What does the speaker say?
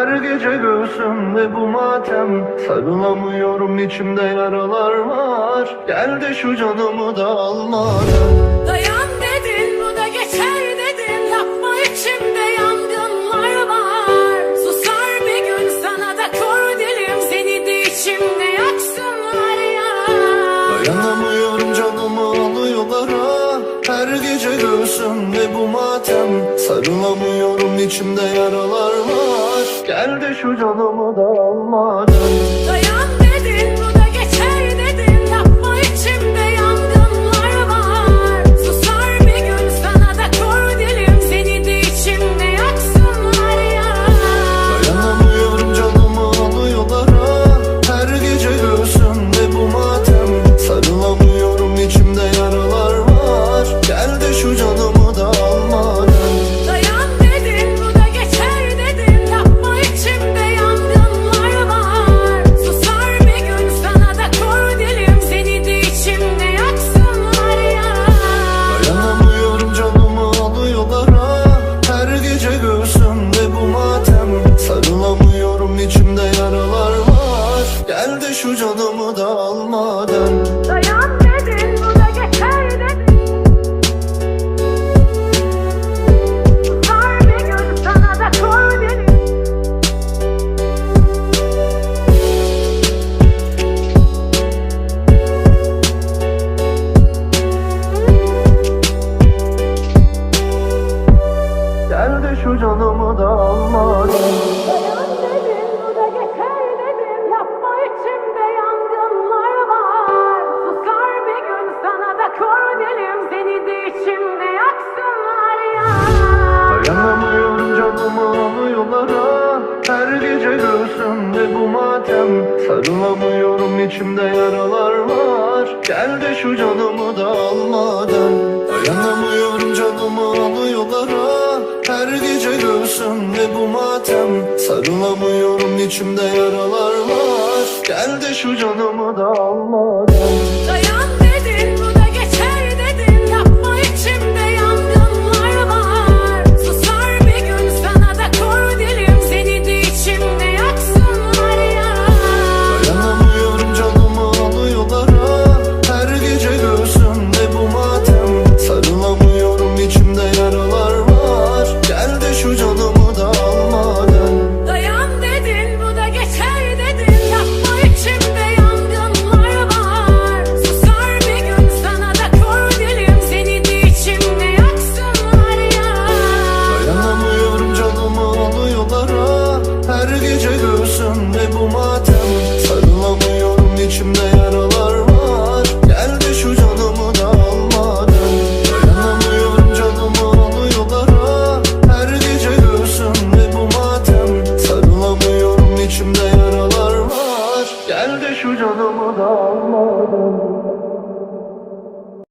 Her gece göğsümde bu matem. Sarılamıyorum içimde yaralar var. Gel de şu canımı da almadan Dayan dedin bu da geçer dedin. Yapma içimde yangınlar var. Susar bir gün sana da kör dilim. Seni de içimde yaksınlar ya. Dayanamıyorum canımı alıyorlar ha. Her gece göğsümde bu matem. Sarılamıyorum içimde yaralar var Gel de şu canımı da almadan almadan Dayan dedin bu da geçer dedin Susar bir gün sana da kör dilim Gel de şu canımı da almadan Sarılamıyorum içimde yaralar var. Gel de şu canımı da almadan. Dayanamıyorum canımı alıyorlar. Her gece göğsümde bu matem. Sarılamıyorum içimde yaralar var. Gel de şu canımı da almadan. Dayan yaralar var. Gel de şu canımı da almadım